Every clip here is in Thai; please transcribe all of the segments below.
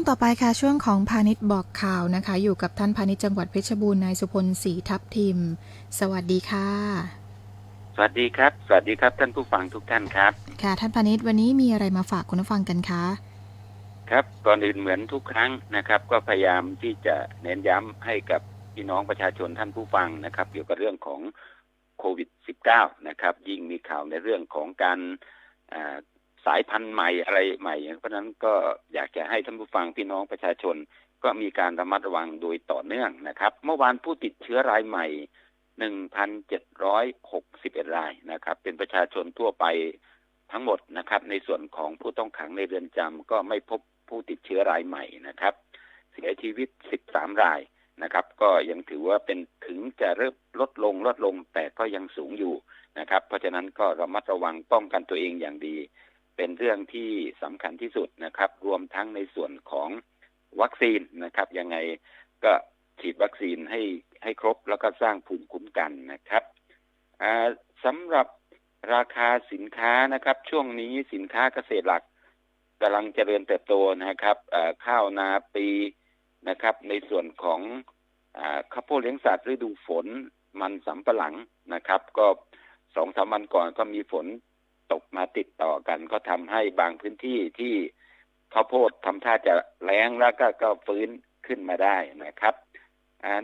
วงต่อไปค่ะช่วงของพาณิชย์บอกข่าวนะคะ อยู่กับท่านพาณิชย์จังหวัดเพชรบูรณ์นายสุพลศรีทับทิม สวัสดีค่ะ สวัสดีครับ สวัสดีครับ ท่านผู้ฟังทุกท่านครับ ค่ะท่านพาณิชย์วันนี้มีอะไรมาฝากคุณผู้ฟังกันคะครับก่อนอื่นเหมือนทุกครั้งนะครับ ก็พยายามที่จะเน้นย้ำให้กับพี่น้องประชาชนท่านผู้ฟังนะครับ เกี่ยวกับเรื่องของโควิด -19 นะครับ ยิ่งมีข่าวในเรื่องของการอ่า สายพันธุ์ใหม่อะไรใหม่ เพราะฉะนั้นก็อยากจะให้ท่านผู้ฟังพี่น้องประชาชน ก็มีการระมัดระวังโดยต่อเนื่องนะครับ เมื่อวานผู้ติดเชื้อรายใหม่ 1,761 รายนะครับ เป็นประชาชนทั่วไปทั้งหมดนะครับ ในส่วนของผู้ต้องขังในเรือนจำก็ไม่พบผู้ติดเชื้อรายใหม่นะครับ เสียชีวิต 13 รายนะครับ ก็ยังถือว่าเป็นถึงจะเริ่มลดลงลดลงแต่ก็ยังสูงอยู่นะครับ เพราะฉะนั้นก็ระมัดระวังป้องกันตัวเองอย่างดี เป็นเรื่องที่สำคัญที่สุดนะครับ รวมทั้งในส่วนของวัคซีนนะครับ ยังไงก็ฉีดวัคซีนให้ให้ครบแล้วก็สร้างภูมิคุ้มกันนะครับอ่าสำหรับราคาสินค้านะครับ ช่วงนี้สินค้าเกษตรหลักกำลังเจริญเติบโตนะครับข้าวนาปีนะครับ ในส่วนของข้าวโพดเลี้ยงสัตว์ฤดูฝนมันสำปะหลังนะครับ ก็สองสามวันก่อนก็มีฝน ตกมาติดต่อกัน ก็ทำให้บางพื้นที่ที่ข้าวโพดทำท่าจะแล้งแล้วก็ก็ฟื้นขึ้นมาได้นะครับ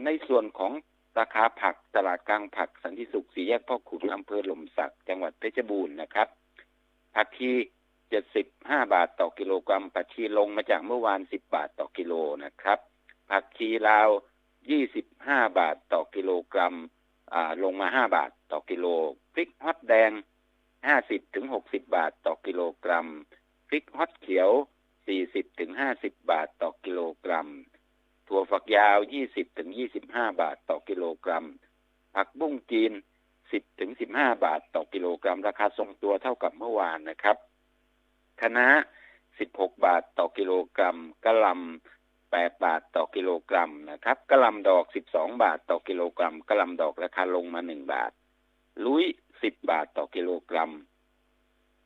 ในส่วนของราคาผักตลาดกลางผักสันติสุขสีแยกพ่อขุนอำเภอหล่มสักจังหวัดเพชรบูรณ์นะครับผักชี75บาทต่อกิโลกรัมผักชีลงมาจากเมื่อวาน10บาทต่อกิโลนะครับ ผักชีลาว25บาทต่อกิโลกรัมอ่าลงมา5บาทต่อกิโลพริกฮอตแดง 50ถึง60บาทต่อกิโลกรัม พริกฮอตเขียว40ถึง50บาทต่อกิโลกรัม ถั่วฝักยาว20ถึง25บาทต่อกิโลกรัม ผักบุ้งจีน10ถึง15บาทต่อกิโลกรัม ราคาทรงตัวเท่ากับเมื่อวานนะครับคะน้า16บาทต่อกิโลกรัมกะหล่ำ8บาทต่อกิโลกรัมนะครับกะหล่ำดอก12บาทต่อกิโลกรัมกะหล่ำดอกราคาลงมา1บาท ลุย 10บบาทต่อกิโลกรัม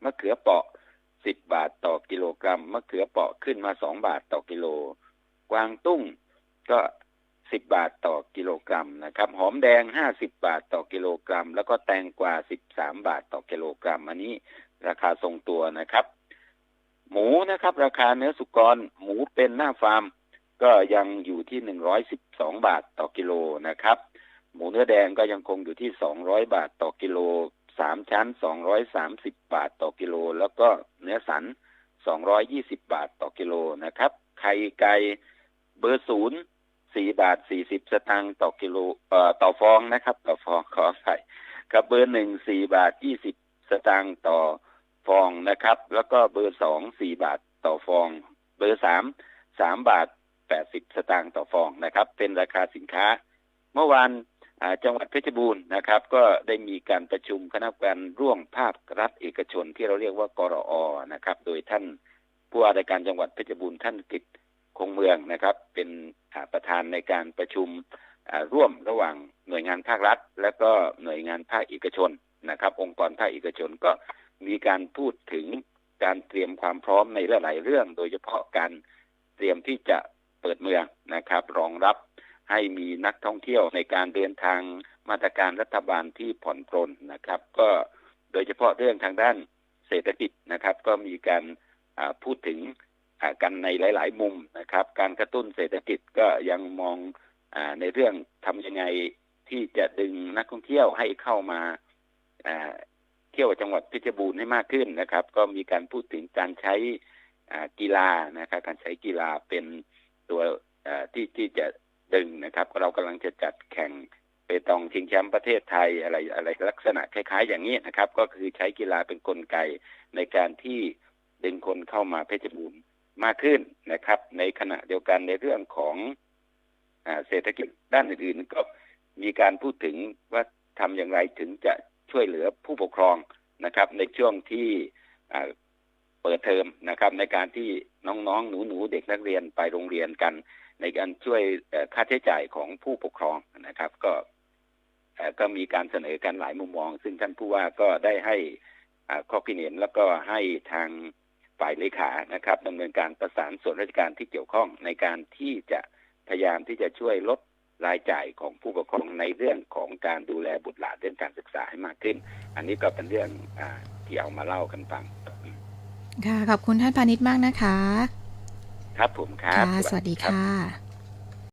มะเขือเปราะ10บบาทต่อกิโลกรัม มะเขือเปราะขึ้นมา2บาทต่อกิโล กวางตุ้งก็10บบาทต่อกิโลกรัมนะครับ หอมแดง50บบาทต่อกิโลกรัม แล้วก็แตงกวา13บสามบาทต่อกิโลกรัม อันนี้ราคาทรงตัวนะครับ หมูนะครับ ราคาเนื้อสุกร หมูเป็นหน้าฟาร์ม ก็ยังอยู่ที่112บาทต่อกิโลนะครับ หมูเนื้อแดงก็ยังคงอยู่ที่200บาทต่อกิโลสามชั้น230บาทต่อกิโล แล้วก็เนื้อสัน220บาทต่อกิโลนะครับ ไข่ไก่เบอร์ศูนย์สี่บาทสี่สิบสตางค์ต่อกิโลเอ่อต่อฟองนะครับ ต่อฟองขอใส่กับเบอร์หนึ่งสี่บาทยี่สิบสตางค์ต่อฟองนะครับ แล้วก็เบอร์สองสี่บาทต่อฟอง เบอร์สามสามบาทแปดสิบสตางค์ต่อฟองนะครับ เป็นราคาสินค้า เมื่อวาน จังหวัดเพชรบูรณ์นะครับ ก็ได้มีการประชุมคณะกรรมการร่วมภาครัฐเอกชน ที่เราเรียกว่ากรอนะครับ โดยท่านผู้ว่าราชการจังหวัดเพชรบูรณ์ท่านกิตคงเมืองนะครับ เป็นประธานในการประชุมร่วมระหว่างหน่วยงานภาครัฐ และก็หน่วยงานภาคเอกชนนะครับ องค์กรภาคเอกชนก็มีการพูดถึงการเตรียมความพร้อมในหลายๆเรื่อง โดยเฉพาะการเตรียมที่จะเปิดเมืองนะครับ รองรับ ให้มีนักท่องเที่ยวในการเดินทางมาตรการรัฐบาลที่ผ่อนปรนนะครับ ก็โดยเฉพาะเรื่องทางด้านเศรษฐกิจนะครับ ก็มีการพูดถึงอ่ากันในหลาย ๆ มุมนะครับ การกระตุ้นเศรษฐกิจก็ยังมองอในเรื่องทำยังไงที่จะดึงนักท่องเที่ยวให้เข้ามาเที่ยวจังหวัดเพชรบูรณ์ให้มากขึ้นนะครับ ก็มีการพูดถึงการใช้กีฬานะครับ การใช้กีฬาเป็นตัวที่ที่จะ ดึงนะครับ เรากำลังจะจัดแข่งเปตองชิงแชมป์ประเทศไทยอะไรอะไรลักษณะคล้ายๆ อย่างนี้นะครับ ก็คือใช้กีฬาเป็นนกลไกในการที่ดึงคนเข้ามาเพชรบูรณ์มากขึ้นนะครับ ในขณะเดียวกันในเรื่องของอเศรษฐกิจด้านอื่นๆ ก็มีการพูดถึงว่าทำอย่างไรถึงจะช่วยเหลือผู้ปกครองนะครับ ในช่วงที่เปิดเทอมนะครับ ในการที่น้องๆ หนูๆ เด็กนักเรียนไปโรงเรียนกัน ในการช่วยค่าใช้จ่ายของผู้ปกครองนะครับ ก็ก็มีการเสนอกันหลายมุมมอง ซึ่งท่านผู้ว่าก็ได้ให้ข้อคิดเห็นแล้วก็ให้ทางฝ่ายเลขานะครับดำเนินการประสานส่วนราชการที่เกี่ยวข้องในการที่จะพยายามที่จะช่วยลดรายจ่ายของผู้ปกครองในเรื่องของการดูแลบุตรหลานเรื่องการศึกษาให้มากขึ้น อันนี้ก็เป็นเรื่องอที่เอามาเล่ากันฟังค่ะขอบคุณท่านพาณิชย์มากนะคะ ครับผมครับ ค่ะ สวัสดีรับค่ะ